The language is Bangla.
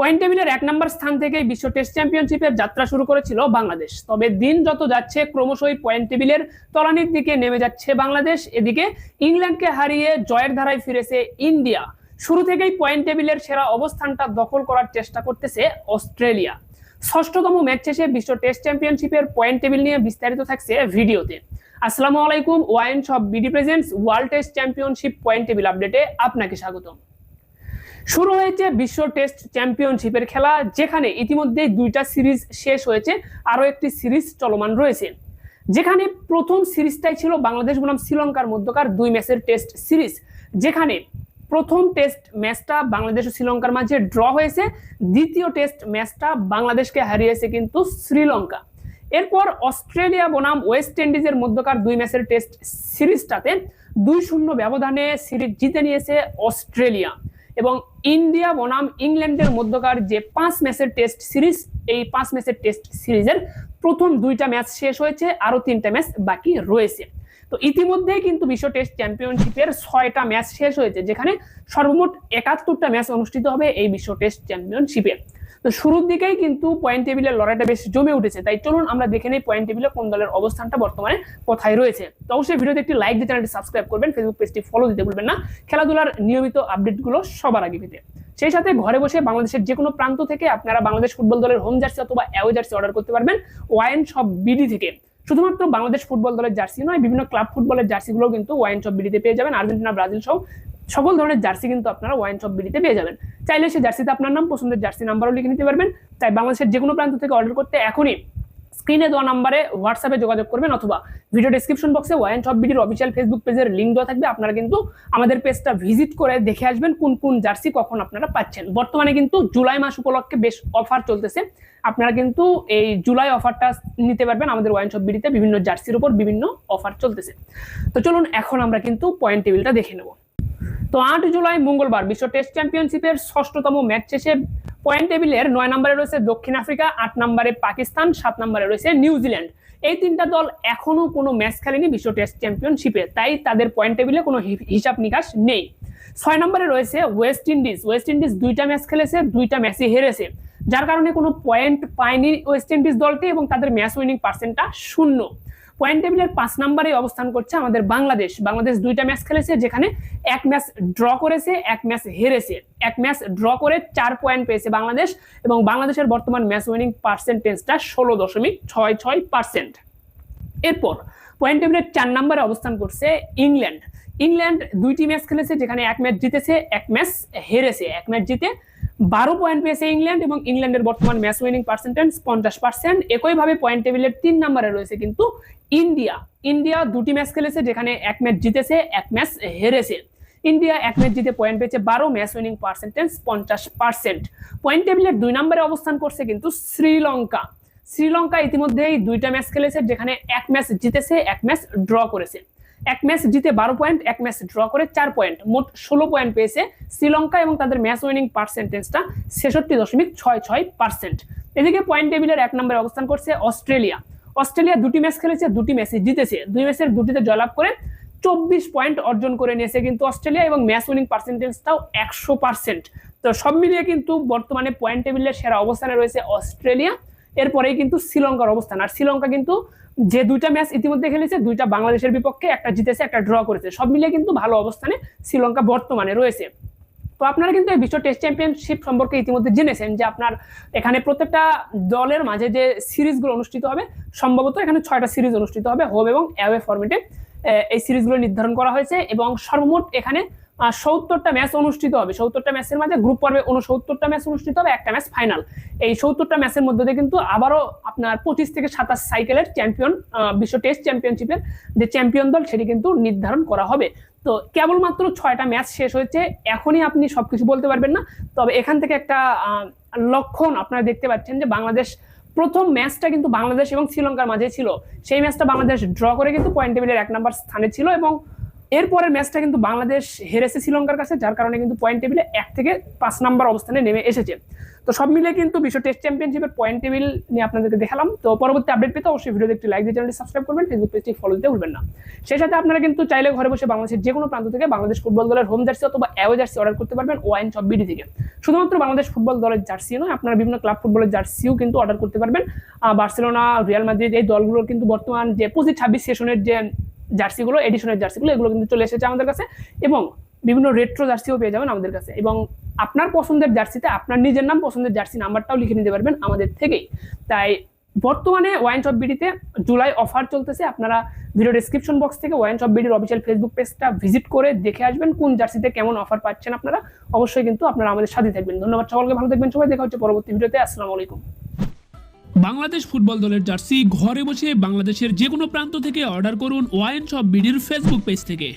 পয়েন্ট টেবিলের এক নম্বর স্থান থেকে বিশ্ব টেস্ট চ্যাম্পিয়নশিপের যাত্রা শুরু করেছিল বাংলাদেশ। তবে দিন যত যাচ্ছে, ক্রমশই পয়েন্ট টেবিলের তলানির দিকে নেমে যাচ্ছে বাংলাদেশ। এদিকে ইংল্যান্ডকে হারিয়ে জয়ের ধারায় ফিরেছে ইন্ডিয়া। শুরু থেকেই পয়েন্ট টেবিলের সেরা অবস্থানটা দখল করার চেষ্টা করতেছে অস্ট্রেলিয়া। ষষ্ঠতম ম্যাচ শেষে বিশ্ব টেস্ট চ্যাম্পিয়নশিপের পয়েন্ট টেবিল নিয়ে বিস্তারিত থাকছে ভিডিওতে। আসসালামু আলাইকুম, wine shop BD presents, world test championship point table আপডেটে আপনাকে স্বাগতম। শুরু হয়েছে বিশ্ব টেস্ট চ্যাম্পিয়নশিপের খেলা, যেখানে ইতিমধ্যেই দুইটা সিরিজ শেষ হয়েছে, আরও একটি সিরিজ চলমান রয়েছে। যেখানে প্রথম সিরিজটাই ছিল বাংলাদেশ বনাম শ্রীলঙ্কার মধ্যকার দুই ম্যাচের টেস্ট সিরিজ, যেখানে প্রথম টেস্ট ম্যাচটা বাংলাদেশ ও শ্রীলঙ্কার মাঝে ড্র হয়েছে, দ্বিতীয় টেস্ট ম্যাচটা বাংলাদেশকে হারিয়েছে কিন্তু শ্রীলঙ্কা। এরপর অস্ট্রেলিয়া বনাম ওয়েস্ট ইন্ডিজের মধ্যকার দুই ম্যাচের টেস্ট সিরিজটাতে দুই শূন্য ব্যবধানে সিরিজ জিতে নিয়েছে অস্ট্রেলিয়া। এবং ইন্ডিয়া বনাম ইংল্যান্ডের মধ্যকার যে পাঁচ ম্যাচের টেস্ট সিরিজ, এই পাঁচ ম্যাচের টেস্ট সিরিজের প্রথম দুইটা ম্যাচ শেষ হয়েছে, আরও তিনটা ম্যাচ বাকি রয়েছে। তো ইতিমধ্যে কিন্তু বিশ্ব টেস্ট চ্যাম্পিয়নশিপের ছয়টা ম্যাচ শেষ হয়েছে, যেখানে সর্বমোট একাত্তরটা ম্যাচ অনুষ্ঠিত হবে এই বিশ্ব টেস্ট চ্যাম্পিয়নশিপে। তো শুরুর দিকেই কিন্তু পয়েন্ট টেবিলের লড়াইটা বেশ জমে উঠেছে। তাই চলুন আমরা দেখে নেই পয়েন্ট টেবিলে কোন দলের অবস্থানটা বর্তমানে কোথায় রয়েছে। তো অবশ্যই ভিডিওতে একটি লাইক দিয়ে চ্যানেলটি সাবস্ক্রাইব করবেন ফেসবুক পেজটি ফলো দিতে ভুলবেন না। খেলাধুলার নিয়মিত আপডেটগুলো সবার আগে পেতে। সেই সাথে ঘরে বসে বাংলাদেশের যে কোনো প্রান্ত থেকে আপনারা বাংলাদেশ ফুটবল দলের হোম জার্সি অথবা অ্যাওয়ে জার্সি অর্ডার করতে পারবেন ওয়াইন সব বিডি থেকে। শুধুমাত্র বাংলাদেশ ফুটবল দলের জার্সি নয়, বিভিন্ন ক্লাব ফুটবলের জার্সিগুলো কিন্তু ওয়াইন সব বিডিতে পেয়ে যাবেন। আর্জেন্টিনা, ব্রাজিল সহ সকল ধরনের জার্সি কিন্তু আপনারা ওয়াইন শপ বিডিতে পেয়ে যাবেন। চাইলে সে জার্সিতে আপনার নাম, পছন্দের জার্সি নাম্বারও লিখে নিতে পারবেন। তাই বাংলাদেশের যে কোনো প্রান্ত থেকে অর্ডার করতে এখনই স্ক্রিনে দেওয়া নাম্বারে হোয়াটসঅ্যাপে যোগাযোগ করবেন অথবা ভিডিও ডিসক্রিপশন বক্সে ওয়াইন শপ বিডির অফিসিয়াল ফেসবুক পেজের লিঙ্ক দেওয়া থাকবে। আপনারা কিন্তু আমাদের পেজটা ভিজিট করে দেখে আসবেন কোন কোন জার্সি কখন আপনারা পাচ্ছেন। বর্তমানে কিন্তু জুলাই মাস উপলক্ষে বেশ অফার চলতেছে। আপনারা কিন্তু এই জুলাই অফারটা নিতে পারবেন। আমাদের ওয়াইন শপ বিডিতে বিভিন্ন জার্সির উপর বিভিন্ন অফার চলতেছে। তো চলুন এখন আমরা কিন্তু পয়েন্ট টেবিলটা দেখে নেব। তো আট জুলাই মঙ্গলবার বিশ্ব টেস্ট চ্যাম্পিয়নশিপের ষষ্ঠতম ম্যাচ শেষে পয়েন্ট টেবিলের নয় নম্বরে রয়েছে দক্ষিণ আফ্রিকা, আট নম্বরে পাকিস্তান, সাত নম্বরে রয়েছে নিউজিল্যান্ড এই তিনটা দল এখনও কোনো ম্যাচ খেলেনি বিশ্ব টেস্ট চ্যাম্পিয়নশিপে, তাই তাদের পয়েন্ট টেবিলে কোনো হিসাব নিকাশ নেই। ছয় নম্বরে রয়েছে ওয়েস্ট ইন্ডিজ। ওয়েস্ট ইন্ডিজ দুইটা ম্যাচ খেলেছে, দুইটা ম্যাচে হেরেছে। যার কারণে কোনো পয়েন্ট পায়নি ওয়েস্ট ইন্ডিজ দলটি এবং তাদের ম্যাচ উইনিং পার্সেন্টটা শূন্য। পয়েন্ট টেবিলের পাঁচ নম্বরে অবস্থান করছে আমাদের বাংলাদেশ। বাংলাদেশ দুইটা ম্যাচ খেলেছে যেখানে এক ম্যাচ ড্র করেছে, এক ম্যাচ হেরেছে। এক ম্যাচ ড্র করে চার পয়েন্ট পেয়েছে বাংলাদেশ এবং বাংলাদেশের বর্তমান ম্যাচ উইনিং পার্সেন্টেজটা ষোলো দশমিক ছয় ছয় পার্সেন্ট এরপর পয়েন্ট টেবিলের চার নম্বরে অবস্থান করছে ইংল্যান্ড। ইংল্যান্ড দুইটি ম্যাচ খেলেছে যেখানে এক ম্যাচ জিতেছে, এক ম্যাচ হেরেছে। এক ম্যাচ জিতে বারো পয়েন্ট পেয়েছে ইংল্যান্ড এবং ইংল্যান্ডের বর্তমান ম্যাচ উইনিং পার্সেন্টেজ পঞ্চাশ পার্সেন্ট একইভাবে পয়েন্ট টেবিলের তিন নম্বরে রয়েছে কিন্তু ইন্ডিয়া। ইন্ডিয়া দুটি ম্যাচ খেলেছে যেখানে এক ম্যাচ জিতেছে, এক ম্যাচ হেরেছে। ইন্ডিয়া এক ম্যাচ জিতে পয়েন্ট পেয়েছে বারো ম্যাচ উইনিং পার্সেন্টেজ পঞ্চাশ পার্সেন্ট পয়েন্ট টেবিলের দুই নম্বরে অবস্থান করছে কিন্তু শ্রীলঙ্কা। শ্রীলঙ্কা ইতিমধ্যেই দুইটা ম্যাচ খেলেছে যেখানে এক ম্যাচ জিতেছে, এক ম্যাচ ড্র করেছে। এক ম্যাচ জিতে বারো পয়েন্ট এক ম্যাচ ড্র করে চার পয়েন্ট মোট ষোলো পয়েন্ট পেয়েছে শ্রীলঙ্কা এবং তাদের ম্যাচ উইনিং পার্সেন্টেজটা ছেষট্টি দশমিক ছয় ছয় পার্সেন্ট এদিকে পয়েন্ট টেবিলের এক নম্বরে অবস্থান করছে অস্ট্রেলিয়া। অস্ট্রেলিয়া দুটি ম্যাচ খেলেছে, দুটি ম্যাচে জিতেছে। দুই ম্যাচের দুটিতে জয়লাভ করে চব্বিশ পয়েন্ট অর্জন করে নিয়েছে কিন্তু অস্ট্রেলিয়া এবং ম্যাচ উইনিং পার্সেন্টেজটাও একশো পার্সেন্ট তো সব মিলিয়ে কিন্তু বর্তমানে পয়েন্ট টেবিলের সেরা অবস্থানে রয়েছে অস্ট্রেলিয়া। এরপরেই কিন্তু শ্রীলঙ্কার অবস্থান। আর শ্রীলঙ্কা কিন্তু যে দুইটা ম্যাচ ইতিমধ্যে খেলেছে, দুইটা বাংলাদেশের বিপক্ষে একটা জিতেছে, একটা ড্র করেছে। সব মিলিয়ে কিন্তু ভালো অবস্থানে শ্রীলঙ্কা বর্তমানে রয়েছে। তো আপনারা কিন্তু এই বিশ্ব টেস্ট চ্যাম্পিয়নশিপ সম্পর্কে ইতিমধ্যে জেনেছেন যে আপনার এখানে প্রত্যেকটা দলের মাঝে যে সিরিজগুলো অনুষ্ঠিত হবে, সম্ভবত এখানে ছয়টা সিরিজ অনুষ্ঠিত হবে, হোম এবং অ্যাওয়ে ফর্মেটে এই সিরিজগুলো নির্ধারণ করা হয়েছে এবং সর্বমোট এখানে সত্তরটা ম্যাচ অনুষ্ঠিত হবে। সত্তরটা ম্যাচের মাঝে গ্রুপ পর্বে উনসত্তরটা ম্যাচ অনুষ্ঠিত হবে, একটা ম্যাচ ফাইনাল এই সত্তরটা ম্যাচের মধ্যে দিয়ে কিন্তু আবারও আপনার পঁচিশ থেকে সাতাশ সাইকেলের চ্যাম্পিয়ন বিশ্ব টেস্ট চ্যাম্পিয়নশিপের যে চ্যাম্পিয়ন দল, সেটি কিন্তু নির্ধারণ করা হবে। তো কেবলমাত্র ছয়টা ম্যাচ শেষ হয়েছে, এখনই আপনি সবকিছু বলতে পারবেন না। তবে এখান থেকে একটা লক্ষণ আপনারা দেখতে পাচ্ছেন যে বাংলাদেশ প্রথম ম্যাচটা কিন্তু বাংলাদেশ এবং শ্রীলঙ্কার মাঝে ছিল। সেই ম্যাচটা বাংলাদেশ ড্র করে কিন্তু পয়েন্ট টেবিলের এক নম্বর স্থানে ছিল এবং এরপরের ম্যাচটা কিন্তু বাংলাদেশ হেরেছে শ্রীলঙ্কার কাছে, যার কারণে কিন্তু পয়েন্ট টেবিলে এক থেকে পাঁচ নাম্বার অবস্থানে নেমে এসেছে। তো সব মিলে কিন্তু বিশ্ব টেস্ট চ্যাম্পিয়নশিপের পয়েন্ট টেবিল নিয়ে আপনাদেরকে দেখালাম। তো পরবর্তী আপডেট পেতে অবশ্যই ভিডিওতে একটি লাইক দিয়ে চ্যানেলটি সাবস্ক্রাইব করবেন ফেসবুক পেজটি ফলো দিতে ভুলবেন না। সেই সাথে আপনারা কিন্তু চাইলে ঘরে বসে বাংলাদেশের যে কোনো প্রান্ত থেকে বাংলাদেশ ফুটবল দলের হোম জার্সি অথবা অ্যাওয়ে জার্সি অর্ডার করতে পারবেন ওয়াইন শপ বিডি থেকে। শুধুমাত্র বাংলাদেশ ফুটবল দলের জার্সি নয়, আপনারা বিভিন্ন ক্লাব ফুটবলের জার্সিও কিন্তু অর্ডার করতে পারবেন। বার্সেলোনা রিয়াল মাদ্রিদ এই দলগুলোর কিন্তু বর্তমান যে পঁচিশ ছাব্বিশ সেশনের যে জার্সিগুলো এডিশনের জার্সিগুলো, এগুলো কিন্তু চলে এসেছে আমাদের কাছে। এবং বিভিন্ন রেট্রো জার্সিও পেয়ে যাবেন আমাদের কাছে। এবং আপনার পছন্দের জার্সিতে আপনার নিজের নাম, পছন্দের জার্সি নাম্বারটাও লিখে নিতে পারবেন আমাদের থেকেই। তাই বর্তমানে ওয়াইন শপ বিডিতে জুলাই অফার চলতেছে। আপনারা ভিডিও ডিসক্রিপশন বক্স থেকে ওয়াইন শপ বিডির অফিসিয়াল ফেসবুক পেজটা ভিজিট করে দেখে আসবেন কোন জার্সিতে কেমন অফার পাচ্ছেন আপনারা। অবশ্যই কিন্তু আপনারা আমাদের সাথে থাকবেন। ধন্যবাদ সকলকে ভালো থাকবেন সবাই। দেখা হচ্ছে পরবর্তী ভিডিওতে আসসালামু আলাইকুম। বাংলাদেশ ফুটবল দলের জার্সি ঘরে বসে বাংলাদেশের যে কোনো প্রান্ত থেকে অর্ডার করুন ওয়াইন শপ বিডির ফেসবুক পেজ থেকে।